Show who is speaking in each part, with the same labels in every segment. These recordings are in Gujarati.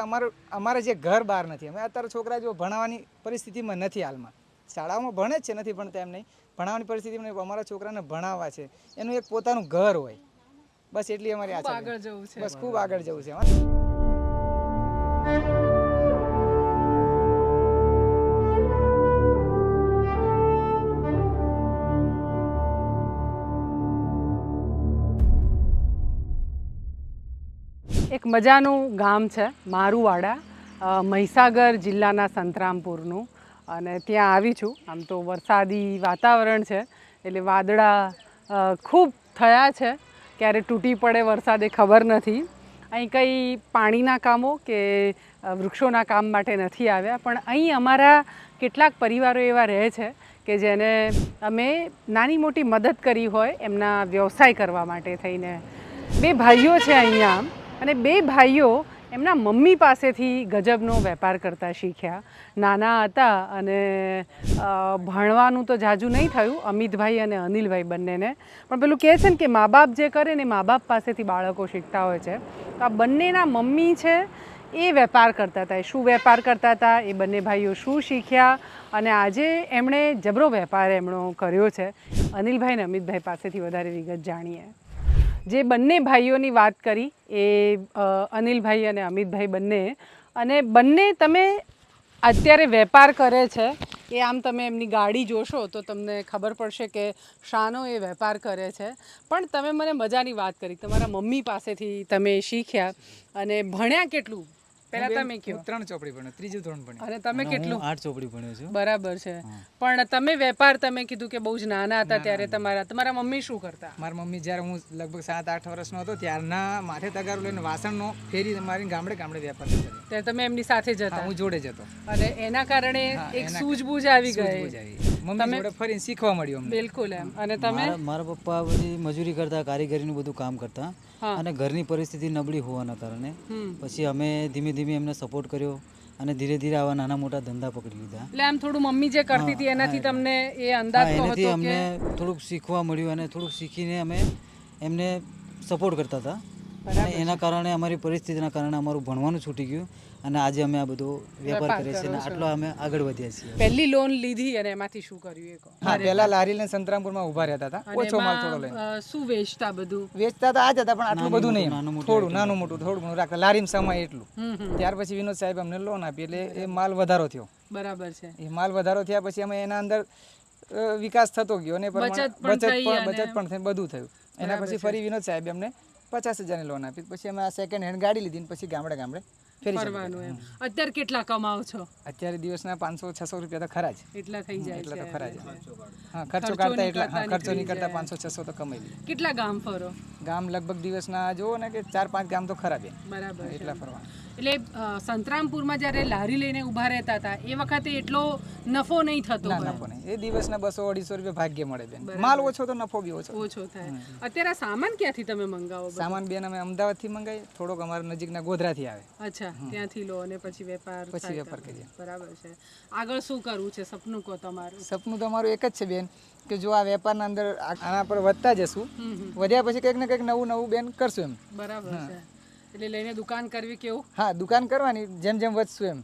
Speaker 1: અમારું અમારે જે ઘર બહાર નથી. અમે અત્યારે છોકરા જો ભણાવવાની પરિસ્થિતિમાં નથી હાલમાં. શાળાઓમાં ભણે જ છે નથી ભણતા એમ નહીં. ભણાવવાની પરિસ્થિતિમાં. અમારા છોકરાને ભણાવવા છે. એનું એક પોતાનું ઘર હોય. બસ એટલી અમારી આશા
Speaker 2: આગળ જવું છે.
Speaker 1: બસ ખૂબ આગળ જવું છે
Speaker 2: એક મજાનું ગામ છે, મારુવાડા મહીસાગર જિલ્લાના સંતરામપુરનું. અને ત્યાં આવી છું. આમ તો વરસાદી વાતાવરણ છે, એટલે વાદળા ખૂબ થયા છે. ક્યારે તૂટી પડે વરસાદ એ ખબર નથી. અહીં કંઈ પાણીના કામો કે વૃક્ષોના કામ માટે નથી આવ્યા. પણ અહીં અમારા કેટલાક પરિવારો એવા રહે છે કે જેને અમે નાની મોટી મદદ કરી હોય એમના વ્યવસાય કરવા માટે થઈને. બે ભાઈઓ છે અહીંયા. અને બે ભાઈઓ એમના મમ્મી પાસેથી ગજબનો વેપાર કરતા શીખ્યા. નાના હતા અને ભણવાનું તો જાજુ નહીં થયું, અમિતભાઈ અને અનિલભાઈ બંનેને. પણ પેલું કહે છે ને કે મા બાપ જે કરે ને મા બાપ પાસેથી બાળકો શીખતા હોય છે. તો આ બંનેના મમ્મી છે એ વેપાર કરતા હતા. એ શું વેપાર કરતા હતા? એ બંને ભાઈઓ શું શીખ્યા? અને આજે એમણે જબરો વેપાર એમણો કર્યો છે. અનિલભાઈ અને અમિતભાઈ પાસેથી વધારે વિગત જાણીએ. જે બંને ભાઈઓની વાત કરી એ અનિલભાઈ અને અમિતભાઈ બંને. અને બંને તમે અત્યારે વેપાર કરે છે, એ આમ તમે એમની ગાડી જોશો તો તમને ખબર પડશે કે શાનો એ વેપાર કરે છે. પણ તમે મને મજાની વાત કરી. તમારા મમ્મી પાસેથી તમે શીખ્યા અને ભણ્યા કેટલું? પહેલાં તમે
Speaker 1: કયો? ત્રણ ચોપડી ભણ્યો ત્રીજું ધોરણ ભણ્યો.
Speaker 2: અને તમે કેટલું?
Speaker 3: આઠ ચોપડી ભણ્યો છું.
Speaker 2: બરાબર છે. પણ તમે વેપાર તમે કીધું કે બહુ જ નાના હતા ત્યારે તમારા તમારા મમ્મી શું કરતા?
Speaker 1: મારા મમ્મી જ્યારે હું લગભગ સાત આઠ વર્ષનો હતો ત્યારના માથે તગારું લઈને વાસણનો ફેરી મારી ગામડે ગામડે વેપાર કરતો
Speaker 2: ત્યારે તમે એમની સાથે જતા
Speaker 1: હું જોડે જતો
Speaker 2: અને એના કારણે એક સૂઝબૂઝ આવી
Speaker 1: સૂઝબૂઝ
Speaker 2: ગઈ.
Speaker 1: આવી. મમ્મી જોડે ફરીને શીખવા મળ્યું અમને.
Speaker 2: બિલકુલ એમ. અને તમે?
Speaker 3: મારા પપ્પા પછી મજૂરી કરતા કારીગરીનું બધું કામ કરતા. અને ઘરની પરિસ્થિતિ નબળી હોવાના કારણે પછી અમે ધીમે ધીમે એમને સપોર્ટ કર્યો અને ધીરે ધીરે આવા નાના મોટા ધંધા પકડી લીધા.
Speaker 2: એટલે આમ થોડું મમ્મી જે કરતી હતી એનાથી તમને એ અંદાજ તો
Speaker 3: એનાથી અમને થોડુંક શીખવા મળ્યું અને થોડુંક શીખીને અમે એમને સપોર્ટ કરતા હતા. અને એના કારણે અમારી પરિસ્થિતિના કારણે અમારું ભણવાનું છૂટી ગયું અને આજે અમે આ બધો વેપાર કરીએ છીએ અને આટલો અમે આગળ વધ્યા છીએ.
Speaker 2: પહેલી લોન લીધી અને એમાંથી શું કર્યું એ
Speaker 1: હા પહેલા લારી લઈને સંતરામપુરમાં ઊભા રહેતા હતા. ઓછો માલ થોડો લઈને.
Speaker 2: શું વેચતા બધું?
Speaker 1: વેચતા તો આ જ હતા પણ આટલું બધું નહીં.
Speaker 3: નાનું મોટું
Speaker 1: થોડું નાનું મોટું થોડું ઘણું રાખતા. લારીમાં સમય એટલું. ત્યાર પછી વિનોદ સાહેબ અમને લોન આપી એટલે એ માલ વધારો થયો.
Speaker 2: બરાબર છે.
Speaker 1: એ માલ વધારો થયા પછી અમે એના અંદર વિકાસ થતો ગયો અને
Speaker 2: બચત પણ
Speaker 1: બચત પણ થઈ બધું થયું. એના પછી ફરી વિનોદ સાહેબ અમને પચાસ હજારની લોન આપી. પછી અમે આ સેકન્ડ હેન્ડ ગાડી લીધી ને પછી ગામડે ગામડે ફેરી
Speaker 2: એમ. અત્યારે કેટલા કમાવો છો?
Speaker 1: અત્યારે દિવસના પાંચસો છસો રૂપિયા તો ખરા જ.
Speaker 2: એટલા થઈ જાય
Speaker 1: એટલા તો ખરા જ. હા ખર્ચો કાઢતા એટલા ખર્ચો નહીં કરતા પાંચસો છસો તો કમાઈ લઈએ
Speaker 2: કેટલા ગામ ફરો?
Speaker 1: ગામ લગભગ દિવસના જુઓ ને કે ચાર પાંચ ગામ તો ખરા બે
Speaker 2: બરાબર છે.
Speaker 1: એટલા ફરવા
Speaker 2: એટલે સંતરામપુરમાં જ્યારે લારી લઈને ઊભા રહેતા હતા એ વખતે એટલો નફો નહીં થતો
Speaker 1: નફો નહીં. એ દિવસના બસો અઢીસો રૂપિયા ભાગ્ય મળે બેન. માલ ઓછો તો નફો બી ઓછો.
Speaker 2: ઓછો થાય. અત્યારે સામાન ક્યાંથી તમે મંગાવો?
Speaker 1: સામાન બેન અમે અમદાવાદથી મંગાવીએ. થોડોક અમારા નજીકના ગોધરાથી આવે.
Speaker 2: અચ્છા ત્યાંથી લો અને પછી વેપાર
Speaker 1: પછી વેપાર કરીએ.
Speaker 2: બરાબર છે. આગળ શું કરવું છે? સપનું કહો તમારું.
Speaker 1: સપનું તમારું એક જ છે બેન કે જો આ વેપારના અંદર આના પર વધતા જશું વધ્યા પછી કંઈક ને કંઈક નવું નવું બેન કરશું એમ.
Speaker 2: બરાબર છે. એટલે લઈને દુકાન કરવી કેવું?
Speaker 1: હા દુકાન કરવાની જેમ જેમ વધશું એમ.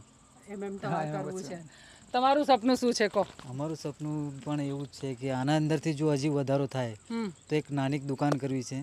Speaker 2: એમ એમ તમારે કરવું છે. તમારું સપનું શું છે કહો?
Speaker 3: અમારું સપનું પણ એવું જ છે કે આના અંદરથી જો હજી વધારો થાય તો એક નાની દુકાન કરવી છે.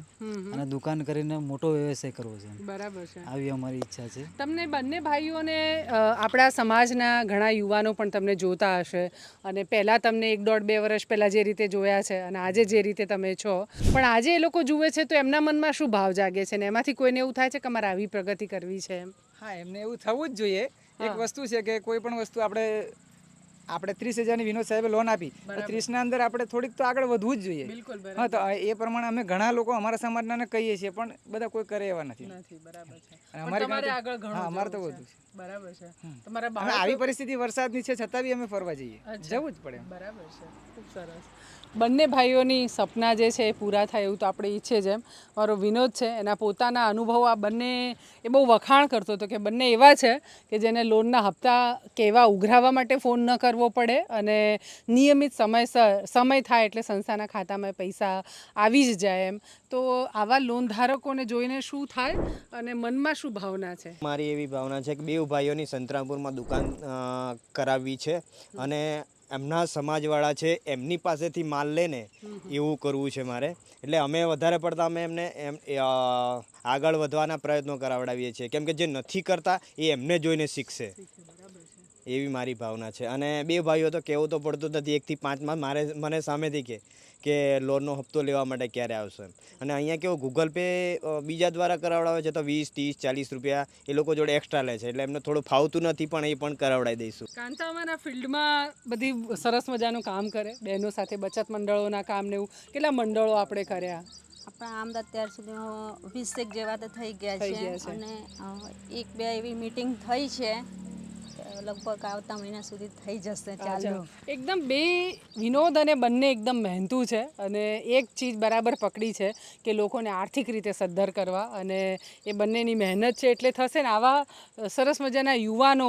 Speaker 3: અને દુકાન કરીને મોટો વ્યવસાય કરવો છે.
Speaker 2: બરાબર છે.
Speaker 3: આવી અમારી ઈચ્છા છે.
Speaker 2: તમને બંને ભાઈઓને આપણા સમાજના ઘણા યુવાનો પણ તમને જોતા હશે. અને પહેલાં તમને એક દોઢ બે વર્ષ પહેલાં જે રીતે જોયા છે અને આજે જે રીતે તમે છો. પણ આજે એ લોકો જુએ છે તો એમના મનમાં શું ભાવ જાગે છે? ને એમાંથી કોઈને એવું થાય છે કે અમારે આવી પ્રગતિ કરવી છે એમ?
Speaker 1: હા એમને એવું થવું જ જોઈએ. એક વસ્તુ છે કે કોઈ પણ વસ્તુ આપણે આપણે ત્રીસ હજારની વિનોદ સાહેબે લોન આપી. ત્રીસના અંદર આપણે થોડીક તો આગળ વધવું જ જોઈએ. હા તો એ પ્રમાણે અમે ઘણા લોકો અમારા સમાજના કહીએ છીએ પણ બધા કોઈ કરે એવા નથી. અમારે
Speaker 2: આગળ
Speaker 1: તો- અમારે વધુ
Speaker 2: છે. બરાબર છે. તમારા
Speaker 1: આવી પરિસ્થિતિ વરસાદની છે છતાં બી અમે ફરવા જઈએ. જવું જ પડે
Speaker 2: બરાબર છે. ખૂબ સરસ. બંને ભાઈઓની સપના જે છે એ પૂરા થાય એવું તો આપણે ઈચ્છે જ એમ. મારો વિનોદ છે એના પોતાના અનુભવ આ બંને એ બહુ વખાણ કરતો હતો કે બંને એવા છે કે જેને લોનના હપ્તા કેવા ઉઘરાવવા માટે ફોન ન કરવો પડે અને નિયમિત સમયસર સમય થાય એટલે સંસ્થાના ખાતામાં પૈસા આવી જ જાય એમ. તો આવા લોન ધારકોને જોઈને શું થાય અને મનમાં શું ભાવના છે?
Speaker 4: મારી એવી ભાવના છે કે બે ભાઈઓની સંતરામપુરમાં દુકાન કરાવવી છે અને એમના સમાજવાળા છે એમની પાસેથી માલ લે ને એવું કરવું છે મારે. એટલે અમે વધારે પડતા અમે એમને એમ આગળ વધવાના પ્રયત્નો કરાવડાવીએ છીએ. કેમ કે જે નથી કરતા એ એમને જોઈને શીખશે. એવી મારી ભાવના છે. અને બે ભાઈઓ તો કહેવું તો પડતું નથી. એકથી પાંચમાં મારે મને સામેથી કે કે લોનનો હપ્તો લેવા માટે ક્યારે આવશે? અને અહીંયા કેવું ગૂગલ પે બીજા દ્વારા કરાવડાવે છે તો વીસ ત્રીસ ચાલીસ રૂપિયા એ લોકો જોડે એક્સ્ટ્રા લે છે. એટલે એમને થોડું ફાવતું નથી પણ એ પણ કરાવડાવી દઈશું.
Speaker 2: કાંતામાના ફિલ્ડમાં બધી સરસ મજાનું કામ કરે. બહેનો સાથે બચત મંડળોના કામ ને એવું. કેટલા મંડળો આપણે કર્યા?
Speaker 5: આપણા આમ અત્યાર સુધી વીસેક જેવા તો થઈ ગયા
Speaker 2: થઈ
Speaker 5: છે.
Speaker 2: ગયા
Speaker 5: અને એક બે એવી મીટિંગ થઈ છે. લગભગ આવતા મહિના સુધી થઈ જશે ચાલુ.
Speaker 2: એકદમ બે વિનોદ અને બંને એકદમ મહેનતુ છે અને એક ચીજ બરાબર પકડી છે કે લોકોને આર્થિક રીતે સદ્ધર કરવા અને એ બંનેની મહેનત છે. એટલે થશે ને આવા સરસ મજાના યુવાનો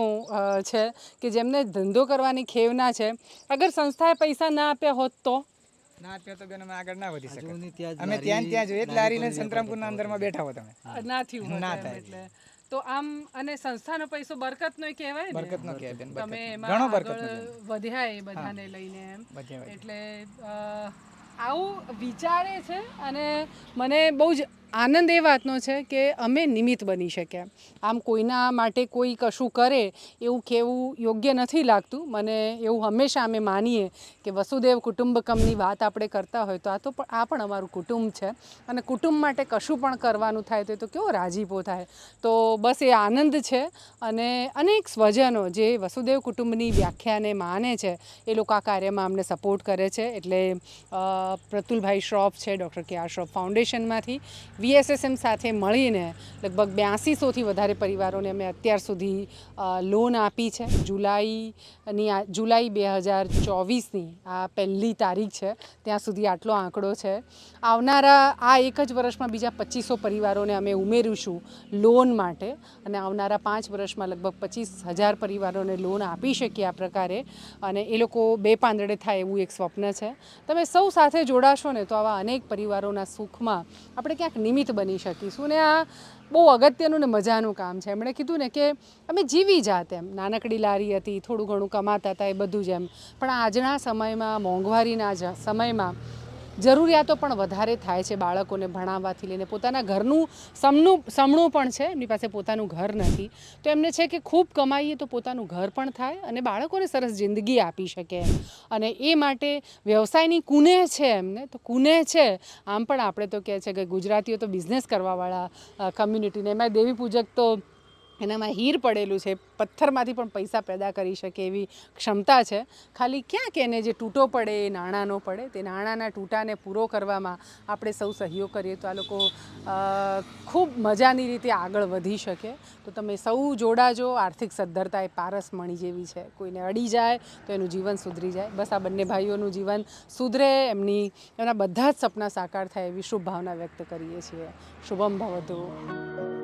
Speaker 2: છે કે જેમને ધંધો કરવાની ખેવના છે. અગર સંસ્થાએ પૈસા ના આપ્યા હોત તો?
Speaker 1: ના આપ્યા તો બેન અમે આગળ ના વધી શકે અમે ત્યાં ત્યાં જોઈએ લારીને સંતરામપુરના અંદરમાં બેઠા હો તમે.
Speaker 2: ના થયું
Speaker 1: ના થાય.
Speaker 2: એટલે. તો આમ અને સંસ્થાનો પૈસો બરકતનો કહેવાય ને.
Speaker 1: બરકત નો કહેવાય બેન
Speaker 2: તમે એમાં
Speaker 1: ઘણો બરકત
Speaker 2: આગળ વધ્યા એ બધાને લઈને એમ. એટલે આવું વિચારે છે અને મને બહુ જ આનંદ એ વાતનો છે કે અમે નિમિત્ત બની શક્યા આમ કોઈના માટે કોઈ કશું કરે એવું કહેવું યોગ્ય નથી લાગતું. મને એવું હંમેશા અમે માનીએ કે વસુદેવ કુટુંબકમની વાત આપણે કરતા હોય તો આ તો પણ, આ પણ અમારું કુટુંબ છે. અને કુટુંબ માટે કશું પણ કરવાનું થાય તો કેવો રાજીપો થાય. તો બસ એ આનંદ છે અને અનેક સ્વજનો જે વસુદેવ કુટુંબની વ્યાખ્યાને માને છે, એ લોકો આ કાર્યમાં અમને સપોર્ટ કરે છે. એટલે પ્રતુલભાઈ શ્રોફ છે, ડૉક્ટર કે આર શ્રોફ ફાઉન્ડેશનમાંથી. વીએસએસએમ સાથે મળીને લગભગ બ્યાસીસોથી વધારે પરિવારોને અમે અત્યાર સુધી લોન આપી છે. જુલાઈની જુલાઈ બે હજાર ચોવીસની આ પહેલી તારીખ છે. ત્યાં સુધી આટલો આંકડો છે. આવનારા, આ એક જ વર્ષમાં બીજા પચીસો પરિવારોને અમે ઉમેરીશું લોન માટે અને આવનારા પાંચ વર્ષમાં લગભગ પચીસ હજાર પરિવારોને લોન આપી શકીએ આ પ્રકારે. અને એ લોકો બે પાંદડે થાય એવું એક સ્વપ્ન છે. તમે સૌ સાથે જોડાશો ને તો આવા અનેક પરિવારોના સુખમાં આપણે ક્યાંક નિમિત્ત બની શકીશું ને આ બહુ અગત્યનું ને મજાનું કામ છે. એમણે કીધું ને કે અમે જીવી જાત એમ. નાનકડી લારી હતી, થોડું ઘણું કમાતા હતા એ બધું જ એમ. પણ આજના સમયમાં, મોંઘવારીના જ સમયમાં જરૂરિયાતો પણ વધારે થાય છે બાળકોને ભણાવવાથી લઈને. પોતાના ઘરનું સમનું સમણું પણ છે, એમની પાસે પોતાનું ઘર નથી. તો એમને છે કે ખૂબ કમાઈએ તો પોતાનું ઘર પણ થાય અને બાળકોને સરસ જિંદગી આપી શકે અને એ માટે વ્યવસાયની કુને છે એમને, તો કુને છે, આમ પણ આપણે તો કહે છે કે ગુજરાતીઓ તો બિઝનેસ કરવાવાળા કમ્યુનિટીને એમાં દેવી પૂજક તો એનામાં હીર પડેલું છે, પથ્થરમાંથી પણ પૈસા પેદા કરી શકે એવી ક્ષમતા છે. ખાલી ક્યાંક એને જે તૂટો પડે, એ નાણાંનો પડે, તે નાણાંના તૂટાને પૂરો કરવામાં આપણે સૌ સહયોગ કરીએ તો આ લોકો ખૂબ મજાની રીતે આગળ વધી શકે. તો તમે સૌ જોડાજો, આર્થિક સદ્ધરતા એ પારસમણી જેવી છે. કોઈને અડી જાય તો એનું જીવન સુધરી જાય. બસ આ બંને ભાઈઓનું જીવન સુધરે, એમની, એમના બધા જ સપના સાકાર થાય એવી શુભ ભાવના વ્યક્ત કરીએ છીએ. શુભમ ભવતું.